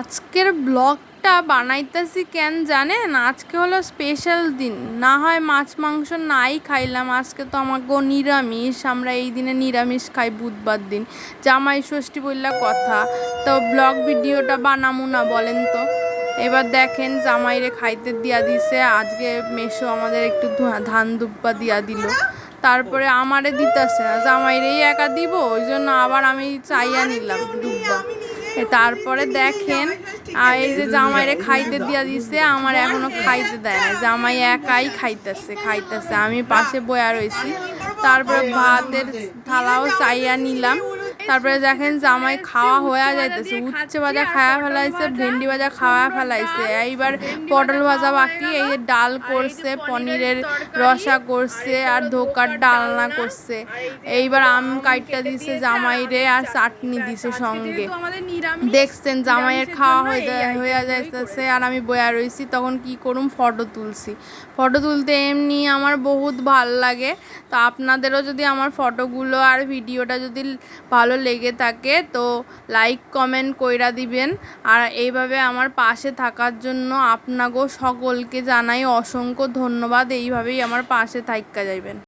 আজকের ব্লগটা বানাইতেছি কেন জানেন? আজকে হলো স্পেশাল দিন। না হয় মাছ, মাংস নাই খাইলাম, আজকে তো আমাকে নিরামিষ। আমরা এই দিনে নিরামিষ খাই বুধবার দিন। জামাই ষষ্ঠী বললা কথা। তো ব্লগ ভিডিওটা বানামু না বলেন তো? এবার দেখেন জামাইরে খাইতে দিয়া দিছে। আজকে মেশো আমাদের একটু ধান দুব্বা দিয়া দিল। তারপরে আমারে দিতেছে না। জামাইরেই একা দিব ওই জন্য আবার আমি চাইয়া নিলাম দুব্বা। তারপরে দেখেন, আর এই যে জামাইরে খাইতে দিয়া দিছে, আমার এখনও খাইতে দেয় না জামাই একাই খাইতেছে খাইতেছে। আমি পাশে বয়া রয়েছি তারপরে ভাতের থালাও চাইয়া নিলাম। তারপরে দেখেন জামাই খাওয়া হয়ে যাইতেছে। উচ্ছে ভাজা খাওয়া ফেলাইছে, ভেন্ডি ভাজা খাওয়া ফেলাইছে। এইবার পটল ভাজা বাকি, এই ডাল করছে, পনিরের রসা করছে আর ধোকার ডালনা করছে। এইবার আম কাইটটা দিছে জামাইরে আর চাটনি দিছে সঙ্গে। দেখছেন জামাইয়ের খাওয়া হয়ে যাইতেছে আর আমি বয়া রইছি। তখন কি করুম? ফটো তুলছি। ফটো তুলতে এমনি আমার বহুত ভালো লাগে। তো আপনাদেরও যদি আমার ফটোগুলো আর ভিডিওটা যদি ভালো লেগে থাকে, তো লাইক কমেন্ট কইরা দিবেন। আর এইভাবে আমার পাশে থাকার জন্য আপনাকেও সকলকে জানাই অসংখ্য ধন্যবাদ। এইভাবেই আমার পাশে থাইকা যাইবেন।